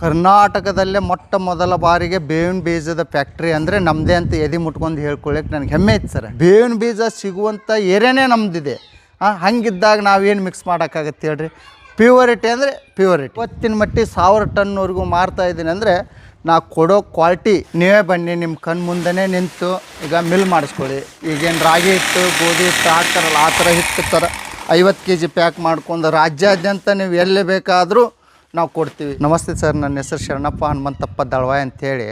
ಕರ್ನಾಟಕದಲ್ಲೇ ಮೊಟ್ಟ ಮೊದಲ ಬಾರಿಗೆ ಬೇವಿನ ಬೀಜದ ಫ್ಯಾಕ್ಟ್ರಿ ಅಂದರೆ ನಮ್ಮದೇ ಅಂತ ಎದೆ ಮುಟ್ಕೊಂಡು ಹೇಳ್ಕೊಳ್ಳಿಕ್ಕೆ ನನಗೆ ಹೆಮ್ಮೆ ಇತ್ತು ಸರ್. ಬೇವಿನ ಬೀಜ ಸಿಗುವಂಥ ಏರಿಯಾನೇ ನಮ್ಮದಿದೆ ಹಂಗಿದ್ದಾಗ ನಾವೇನು ಮಿಕ್ಸ್ ಮಾಡೋಕ್ಕಾಗತ್ತೆ ಹೇಳ್ರಿ? ಪ್ಯೂರಿಟಿ ಅಂದರೆ ಪ್ಯೂರಿಟಿ ಇವತ್ತಿನ ಮಟ್ಟಿಗೆ ಸಾವಿರ ಟನ್ವರೆಗೂ ಮಾರ್ತಾ ಇದ್ದೀನಿ ಅಂದರೆ ನಾ ಕೊಡೋ ಕ್ವಾಲಿಟಿ ನೀವೇ ಬನ್ನಿ ನಿಮ್ಮ ಕಣ್ಣು ಮುಂದೆನೇ ನಿಂತು ಈಗ ಮಿಲ್ ಮಾಡಿಸ್ಕೊಳ್ಳಿ. ಈಗೇನು ರಾಗಿ ಹಿಟ್ಟು, ಗೋಧಿ ಹಿಟ್ಟು ಹಾಕ್ತಾರಲ್ಲ ಆ ಥರ ಹಿಟ್ಟು ಥರ ಐವತ್ತು ಕೆ ಜಿ ಪ್ಯಾಕ್ ಮಾಡ್ಕೊಂಡು ರಾಜ್ಯಾದ್ಯಂತ ನೀವು ಎಲ್ಲಿ ಬೇಕಾದರೂ ನಾವು ಕೊಡ್ತೀವಿ. ನಮಸ್ತೆ ಸರ್, ನನ್ನ ಹೆಸರು ಶರಣಪ್ಪ ಹನುಮಂತಪ್ಪ ದಳವಾಯ್ ಅಂಥೇಳಿ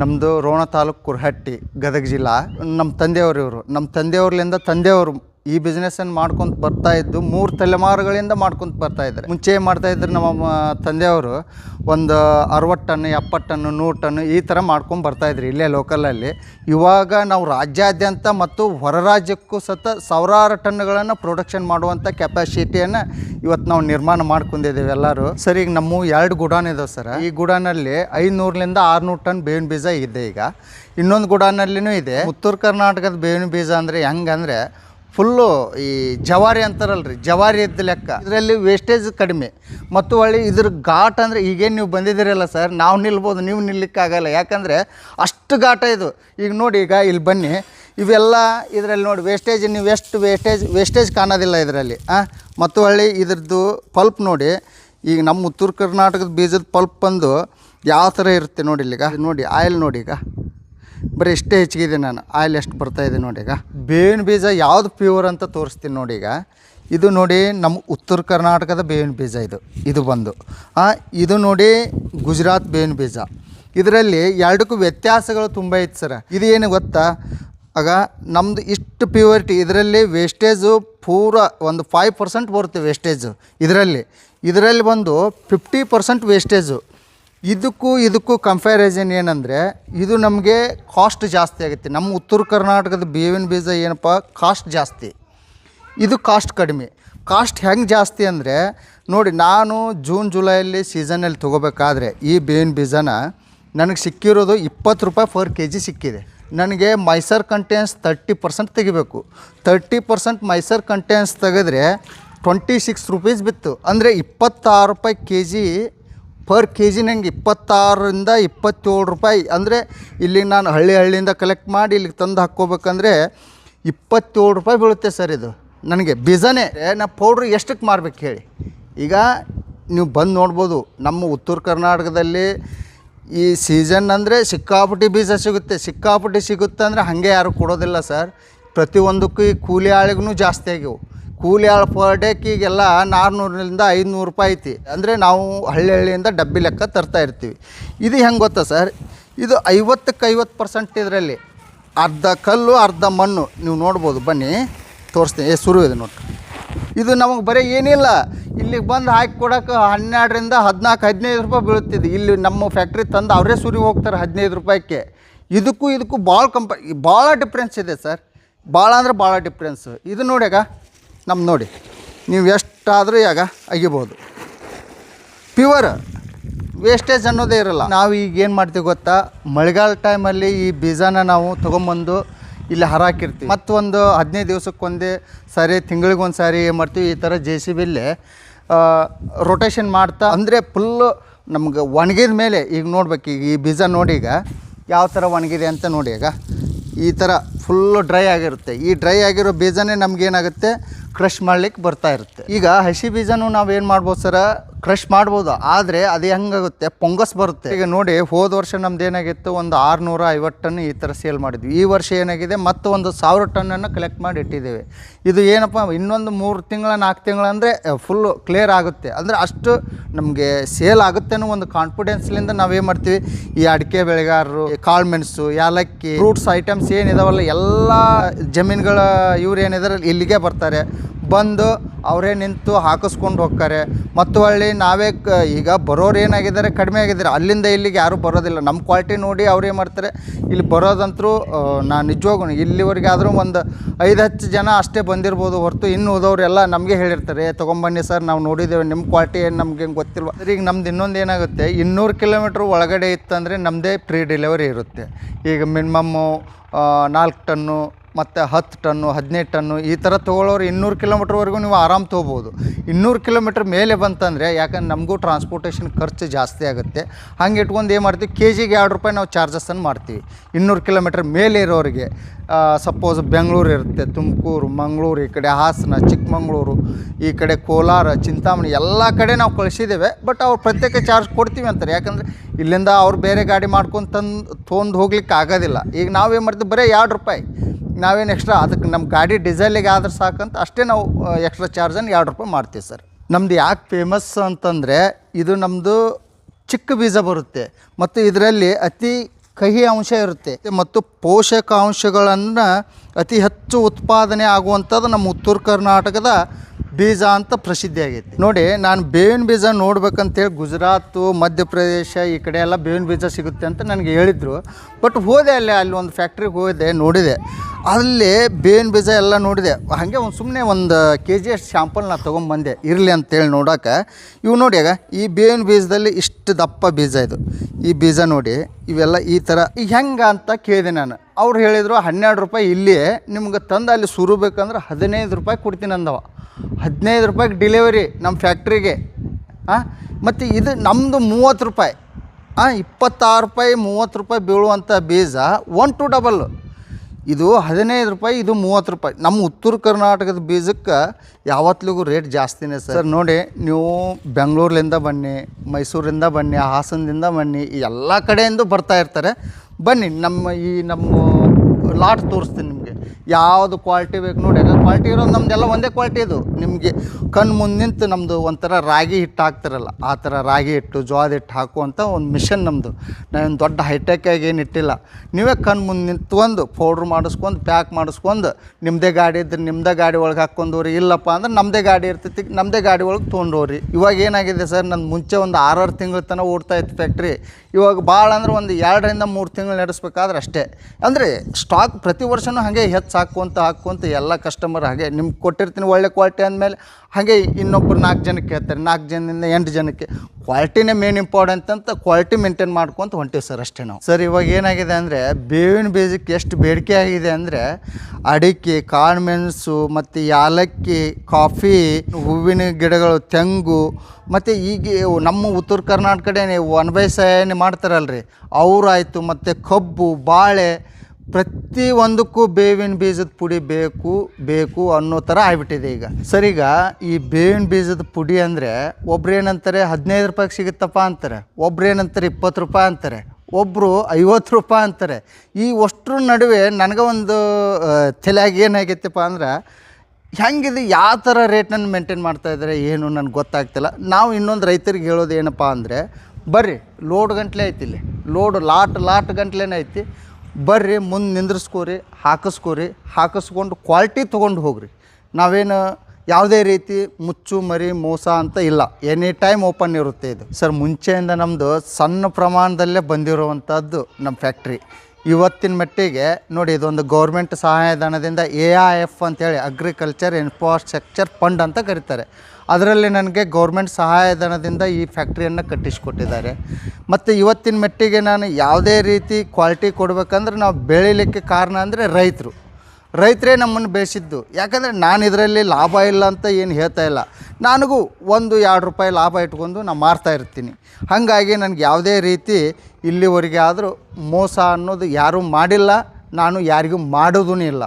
ನಮ್ಮದು ರೋಣ ತಾಲೂಕು ಕುರ್ಹಟ್ಟಿ, ಗದಗ ಜಿಲ್ಲಾ. ನಮ್ಮ ತಂದೆಯವರು ಇವರು. ನಮ್ಮ ತಂದೆಯವ್ರಲಿಂದ ತಂದೆಯವರು ಈ ಬಿಸ್ನೆಸ್ಸನ್ನು ಮಾಡ್ಕೊಂತ ಬರ್ತಾ ಇದ್ದು ಮೂರು ತಲೆಮಾರುಗಳಿಂದ ಮಾಡ್ಕೊಂತ ಬರ್ತಾ ಇದ್ದಾರೆ. ಮುಂಚೆ ಮಾಡ್ತಾ ಇದ್ರು ನಮ್ಮ ತಂದೆಯವರು ಒಂದು ಅರವತ್ತು ಟನ್, ಎಪ್ಪತ್ತು ಟನ್ನು ನೂರು ಟನ್ನು ಈ ಥರ ಮಾಡ್ಕೊಂಡು ಬರ್ತಾ ಇದ್ರು ಇಲ್ಲೇ ಲೋಕಲಲ್ಲಿ ಇವಾಗ ನಾವು ರಾಜ್ಯಾದ್ಯಂತ ಮತ್ತು ಹೊರ ರಾಜ್ಯಕ್ಕೂ ಸತ ಸಾವಿರಾರು ಟನ್ಗಳನ್ನು ಪ್ರೊಡಕ್ಷನ್ ಮಾಡುವಂಥ ಕೆಪಾಸಿಟಿಯನ್ನು ಇವತ್ತು ನಾವು ನಿರ್ಮಾಣ ಮಾಡ್ಕೊಂಡಿದ್ದೀವಿ ಎಲ್ಲರೂ. ಸರ್, ಈಗ ನಮ್ಮ ಎರಡು ಗುಡಾನ್ ಇದಾವೆ ಸರ್. ಈ ಗುಡಾನಲ್ಲಿ ಐನೂರರಿಂದ ಆರುನೂರು ಟನ್ ಬೇವಿನ ಬೀಜ ಇದೆ ಈಗ. ಇನ್ನೊಂದು ಗುಡಾನಲ್ಲಿನೂ ಇದೆ. ಉತ್ತರ ಕರ್ನಾಟಕದ ಬೇವಿನ ಬೀಜ ಅಂದರೆ ಹೆಂಗಂದ್ರೆ ಫುಲ್ಲು ಈ ಜವಾರಿ ಅಂತಾರಲ್ಲ ರೀ ಜವಾರಿ ಇದ್ದ ಲೆಕ್ಕ. ಇದರಲ್ಲಿ ವೇಸ್ಟೇಜ್ ಕಡಿಮೆ. ಮತ್ತು ಒಳ್ಳೆ ಇದ್ರ ಘಾಟ್ ಅಂದರೆ ಈಗೇನು ನೀವು ಬಂದಿದ್ದೀರಲ್ಲ ಸರ್ ನಾವು ನಿಲ್ಬೋದು, ನೀವು ನಿಲ್ಲಕ್ಕಾಗಲ್ಲ. ಯಾಕಂದರೆ ಅಷ್ಟು ಘಾಟ ಇದು. ಈಗ ನೋಡಿ ಈಗ ಇಲ್ಲಿ ಬನ್ನಿ. ಇವೆಲ್ಲ ಇದರಲ್ಲಿ ನೋಡಿ ವೇಸ್ಟೇಜ್ ನೀವು ಎಷ್ಟು ವೇಸ್ಟೇಜ್ ವೇಸ್ಟೇಜ್ ಕಾಣೋದಿಲ್ಲ ಇದರಲ್ಲಿ ಹಾಂ ಮತ್ತು ಒಳ್ಳೆ ಇದ್ರದ್ದು ಪಲ್ಪ್ ನೋಡಿ, ಈಗ ನಮ್ಮ ಉತ್ತರ ಕರ್ನಾಟಕದ ಬೀಜದ ಪಲ್ಪ್ ಬಂದು ಯಾವ ಥರ ಇರುತ್ತೆ ನೋಡಿ ಇಲ್ಲಿಗ? ನೋಡಿ ಆಯಿಲ್ ನೋಡಿ ಈಗ. ಬರೀ ಇಷ್ಟೇ ಹೆಚ್ಚಿಗಿದೆ ನಾನು ಆಯಿಲ್ ಎಷ್ಟು ಬರ್ತಾ ಇದೆ ನೋಡಿ ಈಗ. ಬೇವಿನ ಬೀಜ ಯಾವುದು ಪ್ಯೂರ್ ಅಂತ ತೋರಿಸ್ತೀನಿ ನೋಡಿ ಈಗ. ಇದು ನೋಡಿ ನಮ್ಮ ಉತ್ತರ ಕರ್ನಾಟಕದ ಬೇವಿನ ಬೀಜ ಇದು. ಇದು ಬಂದು. ಇದು ನೋಡಿ ಗುಜರಾತ್ ಬೇವಿನ ಬೀಜ. ಇದರಲ್ಲಿ ಎರಡಕ್ಕೂ ವ್ಯತ್ಯಾಸಗಳು ತುಂಬ ಇತ್ತು ಸರ್. ಇದು ಏನು ಗೊತ್ತಾ? ಆಗ ನಮ್ಮದು ಇಷ್ಟು ಪ್ಯೂರಿಟಿ ಇದರಲ್ಲಿ ವೇಸ್ಟೇಜು ಪೂರ ಒಂದು ಫೈವ್ ಪರ್ಸೆಂಟ್ ಬರುತ್ತೆ ವೇಸ್ಟೇಜು ಇದರಲ್ಲಿ. ಇದರಲ್ಲಿ ಬಂದು ಫಿಫ್ಟಿ ಪರ್ಸೆಂಟ್ ವೇಸ್ಟೇಜು ಇದಕ್ಕೂ ಇದಕ್ಕೂ ಕಂಪ್ಯಾರಿಸನ್ ಏನಂದರೆ, ಇದು ನಮಗೆ ಕಾಸ್ಟ್ ಜಾಸ್ತಿ ಆಗುತ್ತೆ. ನಮ್ಮ ಉತ್ತರ ಕರ್ನಾಟಕದ ಬೇವಿನ ಬೀಜ ಏನಪ್ಪ? ಕಾಸ್ಟ್ ಜಾಸ್ತಿ. ಇದು ಕಾಸ್ಟ್ ಕಡಿಮೆ. ಕಾಸ್ಟ್ ಹೆಂಗೆ ಜಾಸ್ತಿ ಅಂದರೆ, ನೋಡಿ, ನಾನು ಜೂನ್ ಜುಲೈಯಲ್ಲಿ ಸೀಸನಲ್ಲಿ ತೊಗೋಬೇಕಾದ್ರೆ ಈ ಬೇವಿನ ಬೀಜನ ನನಗೆ ಸಿಕ್ಕಿರೋದು ಇಪ್ಪತ್ತು ರೂಪಾಯಿ ಪರ್ ಕೆ ಜಿ ಸಿಕ್ಕಿದೆ. ನನಗೆ ಮೈಸರ್ ಕಂಟೆನ್ಸ್ ತರ್ಟಿ ಪರ್ಸೆಂಟ್ ತೆಗಿಬೇಕು. ತರ್ಟಿ ಪರ್ಸೆಂಟ್ ಮೈಸರ್ ಕಂಟೆನ್ಸ್ ತೆಗೆದ್ರೆ ಟ್ವೆಂಟಿ ಸಿಕ್ಸ್ ರುಪೀಸ್ ಬಿತ್ತು. ಅಂದರೆ ಇಪ್ಪತ್ತಾರು ರೂಪಾಯಿ K G per K G ನಂಗೆ ಇಪ್ಪತ್ತಾರರಿಂದ ಇಪ್ಪತ್ತೇಳು ರೂಪಾಯಿ. ಅಂದರೆ ಇಲ್ಲಿ ನಾನು ಹಳ್ಳಿ ಹಳ್ಳಿಯಿಂದ ಕಲೆಕ್ಟ್ ಮಾಡಿ ಇಲ್ಲಿಗೆ ತಂದು ಹಾಕ್ಕೋಬೇಕಂದ್ರೆ ಇಪ್ಪತ್ತೇಳು ರೂಪಾಯಿ ಬೀಳುತ್ತೆ ಸರ್ ಇದು. ನನಗೆ ಬೀಜನೇ. ನಾ ಪೌಡ್ರ್ ಎಷ್ಟಕ್ಕೆ ಮಾರ್ಬೇಕು ಹೇಳಿ? ಈಗ ನೀವು ಬಂದು ನೋಡ್ಬೋದು, ನಮ್ಮ ಉತ್ತರ ಕರ್ನಾಟಕದಲ್ಲಿ ಈ ಸೀಸನ್ ಅಂದರೆ ಸಿಕ್ಕಾಪಟ್ಟಿ ಬೀಜ ಸಿಗುತ್ತೆ. ಸಿಕ್ಕಾಪಟ್ಟಿ ಸಿಗುತ್ತೆ ಅಂದರೆ ಹಾಗೆ ಯಾರು ಕೊಡೋದಿಲ್ಲ ಸರ್ ಪ್ರತಿಯೊಂದಕ್ಕೂ ಈ ಕೂಲಿ ಆಳಿಗೂ ಜಾಸ್ತಿ ಆಗ್ಯವು ಕೂಲಿ ಆಳು ಪರ್ ಡೇಕ್ ಈಗೆಲ್ಲ ನಾನ್ನೂರರಿಂದ ಐದುನೂರು ರೂಪಾಯಿ ಐತಿ. ಅಂದರೆ ನಾವು ಹಳ್ಳಿ ಹಳ್ಳಿಯಿಂದ ಡಬ್ಬಿ ಲೆಕ್ಕ ತರ್ತಾ ಇರ್ತೀವಿ. ಇದು ಹೆಂಗೆ ಗೊತ್ತಾ ಸರ್? ಇದು ಐವತ್ತಕ್ಕೆ ಐವತ್ತು ಪರ್ಸೆಂಟ್ ಇದರಲ್ಲಿ ಅರ್ಧ ಕಲ್ಲು, ಅರ್ಧ ಮಣ್ಣು. ನೀವು ನೋಡ್ಬೋದು. ಬನ್ನಿ, ತೋರಿಸ್ತೀನಿ. ಏ, ಶುರು ಇದೆ ನೋಡಿ ಇದು ನಮಗೆ ಬರೀ ಏನಿಲ್ಲ. ಇಲ್ಲಿಗೆ ಬಂದು ಹಾಕಿ ಕೊಡೋಕೆ ಹನ್ನೆರಡರಿಂದ ಹದಿನಾಲ್ಕು ಹದಿನೈದು ರೂಪಾಯಿ ಬೀಳುತ್ತಿದ್ದು ಇಲ್ಲಿ ನಮ್ಮ ಫ್ಯಾಕ್ಟ್ರಿ ತಂದು ಅವರೇ ಸುರಿ ಹೋಗ್ತಾರೆ ಹದಿನೈದು ರೂಪಾಯಿಗೆ ಇದಕ್ಕೂ ಇದಕ್ಕೂ ಭಾಳ ಕಂಪ ಭಾಳ ಡಿಫ್ರೆನ್ಸ್ ಇದೆ ಸರ್. ಭಾಳ ಅಂದ್ರೆ ಭಾಳ ಡಿಫ್ರೆನ್ಸು ಇದು ನೋಡ್ಯಾಗ ನಮ್ಮ ನೋಡಿ. ನೀವು ಎಷ್ಟಾದರೂ ಈಗ ಅಗಿಬೋದು. ಪ್ಯೂವರ್ ವೇಸ್ಟೇಜ್ ಅನ್ನೋದೇ ಇರಲ್ಲ. ನಾವು ಈಗ ಏನು ಮಾಡ್ತೀವಿ ಗೊತ್ತಾ? ಮಳೆಗಾಲ ಟೈಮಲ್ಲಿ ಈ ಬೀಜನ ನಾವು ತೊಗೊಂಬಂದು ಇಲ್ಲಿ ಹರಾಕಿರ್ತೀವಿ ಮತ್ತೊಂದು ಹದಿನೈದು ದಿವ್ಸಕ್ಕೊಂದೇ ಸಾರಿ ತಿಂಗಳಿಗೊಂದು ಸಾರಿ ಏನು ಮಾಡ್ತೀವಿ? ಈ ಥರ ಜೆ ಸಿ ಬಿಲ್ಲಿ ರೊಟೇಷನ್ ಮಾಡ್ತಾ, ಅಂದರೆ ಫುಲ್ಲು ನಮ್ಗೆ ಒಣಗಿದ ಮೇಲೆ ಈಗ ನೋಡ್ಬೇಕು, ಈಗ ಈ ಬೀಜ ನೋಡಿ ಈಗ ಯಾವ ಥರ ಒಣಗಿದೆ ಅಂತ ನೋಡಿ ಈಗ. ಈ ಥರ ಫುಲ್ಲು ಡ್ರೈ ಆಗಿರುತ್ತೆ. ಈ ಡ್ರೈ ಆಗಿರೋ ಬೀಜನೇ ನಮಗೇನಾಗುತ್ತೆ ಕ್ರಷ್ ಮಾಡ್ಲಿಕ್ಕೆ ಬರ್ತಾ ಇರುತ್ತೆ. ಈಗ ಹಸಿ ಬೀಜನೂ ನಾವೇನು ಮಾಡ್ಬೋದು ಸರ? ಕ್ರಷ್ ಮಾಡ್ಬೋದು. ಆದರೆ ಅದು ಹೆಂಗಾಗುತ್ತೆ? ಪೊಂಗಸ್ ಬರುತ್ತೆ. ಈಗ ನೋಡಿ, ಹೋದ ವರ್ಷ ನಮ್ದು ಏನಾಗಿತ್ತು? ಒಂದು ಆರುನೂರ ಐವತ್ತು ಟನ್ ಈ ಥರ ಸೇಲ್ ಮಾಡಿದ್ವಿ. ಈ ವರ್ಷ ಏನಾಗಿದೆ? ಮತ್ತು ಒಂದು ಸಾವಿರ ಟನ್ನನ್ನು ಕಲೆಕ್ಟ್ ಮಾಡಿ ಇಟ್ಟಿದ್ದೇವೆ. ಇದು ಏನಪ್ಪ, ಇನ್ನೊಂದು ಮೂರು ತಿಂಗಳ, ನಾಲ್ಕು ತಿಂಗಳ ಅಂದರೆ ಫುಲ್ಲು ಕ್ಲಿಯರ್ ಆಗುತ್ತೆ. ಅಂದರೆ ಅಷ್ಟು ನಮಗೆ ಸೇಲ್ ಆಗುತ್ತೆ ಅನ್ನೋ ಒಂದು ಕಾನ್ಫಿಡೆನ್ಸ್ಲಿಂದ ನಾವೇನು ಮಾಡ್ತೀವಿ? ಈ ಅಡಿಕೆ ಬೆಳೆಗಾರರು ಕಾಳು ಮೆಣಸು, ಯಾಲಕ್ಕಿ ಫ್ರೂಟ್ಸ್ ಐಟಮ್ಸ್ ಏನಿದಾವಲ್ಲ, ಎಲ್ಲ ಜಮೀನುಗಳ ಇವ್ರು ಏನಿದಾರೆ, ಇಲ್ಲಿಗೆ ಬರ್ತಾರೆ. ಬಂದು ಅವರೇ ನಿಂತು ಹಾಕಿಸ್ಕೊಂಡು ಹೋಗ್ತಾರೆ. ಮತ್ತು ಹೊಳ್ಳಿ ನಾವೇ ಕ ಈಗ ಬರೋರು ಏನಾಗಿದ್ದಾರೆ ಕಡಿಮೆ ಆಗಿದ್ದಾರೆ. ಅಲ್ಲಿಂದ ಇಲ್ಲಿಗೆ ಯಾರೂ ಬರೋದಿಲ್ಲ. ನಮ್ಮ ಕ್ವಾಲಿಟಿ ನೋಡಿ ಅವ್ರು ಏನು ಮಾಡ್ತಾರೆ ಇಲ್ಲಿ ಬರೋದಂತರೂ ನಾನು ನಿಜವಾಗೂ ಇಲ್ಲಿವರೆಗೆ ಆದರೂ ಒಂದು ಐದು ಹತ್ತು ಜನ ಅಷ್ಟೇ ಬಂದಿರ್ಬೋದು ಹೊರತು ಇನ್ನು ಉದವರೆಲ್ಲ ನಮಗೆ ಹೇಳಿರ್ತಾರೆ "ಏ, ತೊಗೊಂಬನ್ನಿ ಸರ್ ನಾವು ನೋಡಿದ್ದೇವೆ ನಿಮ್ಮ ಕ್ವಾಲಿಟಿ ಏನು ನಮ್ಗೆ ಹೆಂಗೆ ಗೊತ್ತಿಲ್ವ? ಈಗ ನಮ್ದು ಇನ್ನೊಂದು ಏನಾಗುತ್ತೆ ಇನ್ನೂರು ಕಿಲೋಮೀಟ್ರ್ ಒಳಗಡೆ ಇತ್ತಂದರೆ ನಮ್ಮದೇ ಫ್ರೀ ಡೆಲಿವರಿ ಇರುತ್ತೆ. ಈಗ ಮಿನಿಮಮ್ಮು ನಾಲ್ಕು ಟನ್ನು ಮತ್ತು ಹತ್ತು ಟನ್ನು, ಹದಿನೈದು ಟನ್ನು ಈ ಥರ ತೊಗೊಳ್ಳೋರು ಇನ್ನೂರು ಕಿಲೋಮೀಟ್ರ್ವರೆಗೂ ನೀವು ಆರಾಮ್ ತೊಗೋಬೋದು. ಇನ್ನೂರು ಕಿಲೋಮೀಟ್ರ್ ಮೇಲೆ ಬಂತಂದರೆ ಯಾಕಂದ್ರೆ ನಮಗೂ ಟ್ರಾನ್ಸ್ಪೋರ್ಟೇಷನ್ ಖರ್ಚು ಜಾಸ್ತಿ ಆಗುತ್ತೆ. ಹಂಗೆ ಇಟ್ಕೊಂಡು ಏನು ಮಾಡ್ತೀವಿ? ಕೆ ಜಿಗೆ ಎರಡು ರೂಪಾಯಿ ನಾವು ಚಾರ್ಜಸ್ಸನ್ನು ಮಾಡ್ತೀವಿ. ಇನ್ನೂರು ಕಿಲೋಮೀಟ್ರ್ ಮೇಲೆ ಇರೋರಿಗೆ ಸಪೋಸ್ ಬೆಂಗಳೂರು ಇರುತ್ತೆ, ತುಮಕೂರು, ಮಂಗಳೂರು, ಈ ಕಡೆ ಹಾಸನ, ಚಿಕ್ಕಮಗಳೂರು, ಈ ಕಡೆ ಕೋಲಾರ, ಚಿಂತಾಮಣಿ ಎಲ್ಲ ಕಡೆ ನಾವು ಕಳಿಸಿದ್ದೇವೆ. ಬಟ್ ಅವ್ರು ಪ್ರತ್ಯೇಕ ಚಾರ್ಜ್ ಕೊಡ್ತೀವಿ ಅಂತಾರೆ. ಯಾಕಂದರೆ ಇಲ್ಲಿಂದ ಅವ್ರು ಬೇರೆ ಗಾಡಿ ಮಾಡ್ಕೊಂಡು ತಂದು ತೊಗೊಂಡು ಹೋಗ್ಲಿಕ್ಕೆ ಆಗೋದಿಲ್ಲ. ಈಗ ನಾವೇನು ಮಾಡ್ತೀವಿ? ಬರೀ ಎರಡು ರೂಪಾಯಿ. ನಾವೇನು ಎಕ್ಸ್ಟ್ರಾ ಅದಕ್ಕೆ ನಮ್ಮ ಗಾಡಿ ಡೀಸೆಲಿಗೆ ಆದ್ರೆ ಸಾಕಂತ ಅಷ್ಟೇ ನಾವು ಎಕ್ಸ್ಟ್ರಾ ಚಾರ್ಜನ್ನು ಎರಡು ರೂಪಾಯಿ ಮಾಡ್ತೀವಿ ಸರ್ ನಮ್ದು ಯಾಕೆ ಫೇಮಸ್ ಅಂತಂದರೆ ಇದು ನಮ್ಮದು ಚಿಕ್ಕ ಬೀಜ ಬರುತ್ತೆ. ಮತ್ತು ಇದರಲ್ಲಿ ಅತಿ ಕಹಿ ಅಂಶ ಇರುತ್ತೆ. ಮತ್ತು ಪೋಷಕಾಂಶಗಳನ್ನು ಅತಿ ಹೆಚ್ಚು ಉತ್ಪಾದನೆ ಆಗುವಂಥದ್ದು ನಮ್ಮ ಉತ್ತರ ಕರ್ನಾಟಕದ ಬೀಜ ಅಂತ ಪ್ರಸಿದ್ಧಿಯಾಗೈತಿ ನೋಡಿ, ನಾನು ಬೇವಿನ ಬೀಜ ನೋಡ್ಬೇಕಂತೇಳಿ ಗುಜರಾತು, ಮಧ್ಯಪ್ರದೇಶ, ಈ ಕಡೆ ಎಲ್ಲ ಬೇವಿನ ಬೀಜ ಸಿಗುತ್ತೆ ಅಂತ ನನಗೆ ಹೇಳಿದರು. ಬಟ್ ಹೋದೆ ಅಲ್ಲಿ ಅಲ್ಲಿ ಒಂದು ಫ್ಯಾಕ್ಟ್ರಿಗೆ ಹೋದೆ, ನೋಡಿದೆ. ಅಲ್ಲಿ ಬೇವಿನ ಬೀಜ ಎಲ್ಲ ನೋಡಿದೆ. ಹಾಗೆ ಒಂದು ಸುಮ್ಮನೆ ಒಂದು ಕೆ ಜಿ ಅಷ್ಟು ಶಾಂಪಲ್ ನಾನು ತೊಗೊಂಬಂದೆ. ಇರಲಿ ಅಂತೇಳಿ ನೋಡೋಕೆ. ಇವು ನೋಡಿ ಆಗ, ಈ ಬೇವಿನ ಬೀಜದಲ್ಲಿ ಇಷ್ಟು ದಪ್ಪ ಬೀಜ ಇದು. ಈ ಬೀಜ ನೋಡಿ, ಇವೆಲ್ಲ ಈ ಥರ ಈಗ ಹೆಂಗೆ ಅಂತ ಕೇಳಿದೆ ನಾನು. ಅವ್ರು ಹೇಳಿದರು, ಹನ್ನೆರಡು ರೂಪಾಯಿ ಇಲ್ಲಿ ನಿಮ್ಗೆ ತಂದು ಅಲ್ಲಿ ಸುರಬೇಕಂದ್ರೆ ಹದಿನೈದು ರೂಪಾಯಿ ಕೊಡ್ತೀನಿ ಅಂದವ. ಹದಿನೈದು ರೂಪಾಯಿಗೆ ಡಿಲಿವರಿ ನಮ್ಮ ಫ್ಯಾಕ್ಟ್ರಿಗೆ ಹಾಂ ಮತ್ತು ಇದು ನಮ್ಮದು ಮೂವತ್ತು ರೂಪಾಯಿ. ಹಾಂ ಇಪ್ಪತ್ತಾರು ರೂಪಾಯಿ, ಮೂವತ್ತು ರೂಪಾಯಿ ಬೀಳುವಂಥ ಬೀಜ ಒನ್ ಟು ಡಬಲ್ ಇದು ಹದಿನೈದು ರೂಪಾಯಿ, ಇದು ಮೂವತ್ತು ರೂಪಾಯಿ. ನಮ್ಮ ಉತ್ತರ ಕರ್ನಾಟಕದ ಬೀಜಕ್ಕೆ ಯಾವತ್ತಲಿಗೂ ರೇಟ್ ಜಾಸ್ತಿನೇ ಸರ್. ನೋಡಿ, ನೀವು ಬೆಂಗಳೂರಿಂದ ಬನ್ನಿ, ಮೈಸೂರಿಂದ ಬನ್ನಿ, ಹಾಸನದಿಂದ ಬನ್ನಿ ಎಲ್ಲ ಕಡೆಯಿಂದ ಬರ್ತಾ ಇರ್ತಾರೆ. ಬನ್ನಿ, ನಮ್ಮ ಈ ನಮ್ಮ ಲಾಟ್ ತೋರಿಸ್ತೀನಿ ನಿಮಗೆ. ಯಾವುದು ಕ್ವಾಲಿಟಿ ಬೇಕು ನೋಡಿ ಎಲ್ಲ ಕ್ವಾಲಿಟಿ ಇರೋದು ನಮ್ದೆಲ್ಲ ಒಂದೇ ಕ್ವಾಲಿಟಿ ಇದು ನಿಮಗೆ ಕಣ್ಣು ಮುಂದೆ ನಿಂತು ನಮ್ಮದು ಒಂಥರ ರಾಗಿ ಹಿಟ್ಟು ಹಾಕ್ತಿರಲ್ಲ, ಆ ಥರ ರಾಗಿ ಹಿಟ್ಟು, ಜೋಳದ ಹಿಟ್ಟು ಹಾಕುವಂಥ ಒಂದು ಮಿಷನ್ ನಮ್ಮದು ನಾವೇನು ದೊಡ್ಡ ಹೈಟೆಕ್ ಆಗಿ ಏನು ಇಟ್ಟಿಲ್ಲ. ನೀವೇ ಕಣ್ಣು ಮುಂದೆ ನಿಂತ್ಕೊಂಡು ಪೌಡ್ರ್ ಮಾಡಿಸ್ಕೊಂಡು ಪ್ಯಾಕ್ ಮಾಡಿಸ್ಕೊಂಡು ನಿಮ್ಮದೇ ಗಾಡಿ ಇದ್ರೆ ನಿಮ್ಮದೇ ಗಾಡಿ ಒಳಗೆ ಹಾಕ್ಕೊಂಡವ್ರಿ ಇಲ್ಲಪ್ಪ ಅಂದ್ರೆ ನಮ್ಮದೇ ಗಾಡಿ ಇರ್ತೈತಿ ನಮ್ಮದೇ ಗಾಡಿ ಒಳಗೆ ತೊಗೊಂಡವ್ರಿ ಇವಾಗ ಏನಾಗಿದೆ ಸರ್ ನನ್ನ ಮುಂಚೆ ಒಂದು ಆರಾರು ತಿಂಗಳ ತನಕ ಓಡ್ತಾ ಇತ್ತು ಫ್ಯಾಕ್ಟ್ರಿ ಇವಾಗ ಭಾಳ ಅಂದ್ರೆ ಒಂದು ಎರಡರಿಂದ ಮೂರು ತಿಂಗಳು ನಡೆಸ್ಬೇಕಾದ್ರೆ ಅಷ್ಟೇ. ಅಂದರೆ ಸ್ಟಾಕ್ ಪ್ರತಿ ವರ್ಷವೂ ಹಾಗೆ ಹೆಚ್ಚು ಹಾಕ್ಕೊಂತ ಹಾಕ್ಕೊಂತ ಎಲ್ಲ ಕಸ್ಟಮರ್ ಹಾಗೆ ನಿಮ್ಗೆ ಕೊಟ್ಟಿರ್ತೀನಿ ಒಳ್ಳೆ ಕ್ವಾಲಿಟಿ ಅಂದಮೇಲೆ ಹಾಗೆ ಇನ್ನೊಬ್ಬರು ನಾಲ್ಕು ಜನಕ್ಕೆ ಹೇಳ್ತಾರೆ ನಾಲ್ಕು ಜನದಿಂದ ಎಂಟು ಜನಕ್ಕೆ. ಕ್ವಾಲಿಟಿನೇ ಮೇನ್ ಇಂಪಾರ್ಟೆಂಟ್ ಅಂತ ಕ್ವಾಲಿಟಿ ಮೇಂಟೈನ್ ಮಾಡ್ಕೊತ ಹೊಂಟೀವಿ ಸರ್ ಅಷ್ಟೇ ನಾವು. ಸರ್ ಇವಾಗ ಏನಾಗಿದೆ ಅಂದರೆ ಬೇವಿನ ಬೀಜಕ್ಕೆ ಎಷ್ಟು ಬೇಡಿಕೆ ಆಗಿದೆ ಅಂದರೆ ಅಡಿಕೆ ಕಾಳುಮೆಣಸು ಮತ್ತು ಯಾಲಕ್ಕಿ ಕಾಫಿ ಹೂವಿನ ಗಿಡಗಳು, ತೆಂಗು, ಮತ್ತು ಈಗ ನಮ್ಮ ಉತ್ತರ ಕರ್ನಾಟಕ ಒನ್ ಬೈ ಮಾಡ್ತಾರಲ್ರಿ. ಅವರಾಯಿತು ಮತ್ತು ಕಬ್ಬು, ಬಾಳೆ ಪ್ರತಿ ಒಂದಕ್ಕೂ ಬೇವಿನ ಬೀಜದ ಪುಡಿ ಬೇಕು ಬೇಕು ಅನ್ನೋ ಥರ ಆಗ್ಬಿಟ್ಟಿದೆ ಈಗ. ಸರಿಗ ಈ ಬೇವಿನ ಬೀಜದ ಪುಡಿ ಅಂದರೆ ಒಬ್ರು ಏನಂತಾರೆ, ಹದಿನೈದು ರೂಪಾಯಿಗೆ ಸಿಗುತ್ತಪ್ಪ ಅಂತಾರೆ, ಒಬ್ರು ಏನಂತಾರೆ, ಇಪ್ಪತ್ತು ರೂಪಾಯಿ ಅಂತಾರೆ ಒಬ್ಬರು ಐವತ್ತು ರೂಪಾಯಿ ಅಂತಾರೆ. ಈ ಅಷ್ಟ್ರ ನಡುವೆ ನನಗೆ ಒಂದು ತಲೆಯಾಗಿ ಏನಾಗೈತಪ್ಪ ಅಂದ್ರೆ ಹೆಂಗಿದೆ ಯಾವ ಥರ ರೇಟನ್ನು ಮೇಂಟೈನ್ ಮಾಡ್ತಾ ಇದ್ದಾರೆ ಏನು ನನಗೆ ಗೊತ್ತಾಗ್ತಿಲ್ಲ. ನಾವು ಇನ್ನೊಂದು ರೈತರಿಗೆ ಹೇಳೋದು ಏನಪ್ಪ ಅಂದರೆ, ಬರ್ರಿ, ಲೋಡ್ ಗಂಟ್ಲೆ ಐತಿ ಇಲ್ಲಿ. ಲೋಡ್ ಲಾಟ್ ಲಾಟ್ ಗಂಟ್ಲೆನೇ ಐತಿ. ಬರ್ರಿ, ಮುಂದೆ ನಿಂದ್ರಿಸ್ಕೋರಿ, ಹಾಕಿಸ್ಕೋರಿ, ಹಾಕಿಸ್ಕೊಂಡು ಕ್ವಾಲಿಟಿ ತೊಗೊಂಡು ಹೋಗ್ರಿ. ನಾವೇನು ಯಾವುದೇ ರೀತಿ ಮುಚ್ಚು, ಮರಿ, ಮೋಸ ಅಂತ ಇಲ್ಲ. ಎನಿ ಟೈಮ್ ಓಪನ್ ಇರುತ್ತೆ ಇದು. ಸರ್, ಮುಂಚೆಯಿಂದ ನಮ್ಮದು ಸಣ್ಣ ಪ್ರಮಾಣದಲ್ಲೇ ಬಂದಿರುವಂಥದ್ದು ನಮ್ಮ ಫ್ಯಾಕ್ಟ್ರಿ ಇವತ್ತಿನ ಮಟ್ಟಿಗೆ ನೋಡಿ ಇದೊಂದು ಗೌರ್ಮೆಂಟ್ ಸಹಾಯಧನದಿಂದ ಎ ಐ ಎಫ್ ಅಂತೇಳಿ ಅಗ್ರಿಕಲ್ಚರ್ ಇನ್ಫ್ರಾಸ್ಟ್ರಕ್ಚರ್ ಫಂಡ್ ಅಂತ ಕರೀತಾರೆ. ಅದರಲ್ಲಿ ನನಗೆ ಗೌರ್ಮೆಂಟ್ ಸಹಾಯಧನದಿಂದ ಈ ಫ್ಯಾಕ್ಟ್ರಿಯನ್ನು ಕಟ್ಟಿಸ್ಕೊಟ್ಟಿದ್ದಾರೆ. ಮತ್ತು ಇವತ್ತಿನ ಮಟ್ಟಿಗೆ ನಾನು ಯಾವುದೇ ರೀತಿ ಕ್ವಾಲಿಟಿ ಕೊಡಬೇಕಂದ್ರೆ ನಾವು ಬೆಳೀಲಿಕ್ಕೆ ಕಾರಣ ಅಂದರೆ ರೈತರು. ರೈತರೇ ನಮ್ಮನ್ನು ಬೆಳೆಸಿದ್ದು ಯಾಕಂದರೆ ನಾನು ಇದರಲ್ಲಿ ಲಾಭ ಇಲ್ಲ ಅಂತ ಏನು ಹೇಳ್ತಾ ಇಲ್ಲ. ನನಗೂ ಒಂದು ಎರಡು ರೂಪಾಯಿ ಲಾಭ ಇಟ್ಕೊಂಡು ನಾನು ಮಾರ್ತಾ ಇರ್ತೀನಿ. ಹಾಗಾಗಿ ನನಗೆ ಯಾವುದೇ ರೀತಿ ಇಲ್ಲಿವರೆಗೆ ಆದರೂ ಮೋಸ ಅನ್ನೋದು ಯಾರೂ ಮಾಡಿಲ್ಲ. ನಾನು ಯಾರಿಗೂ ಮಾಡೋದೂ ಇಲ್ಲ.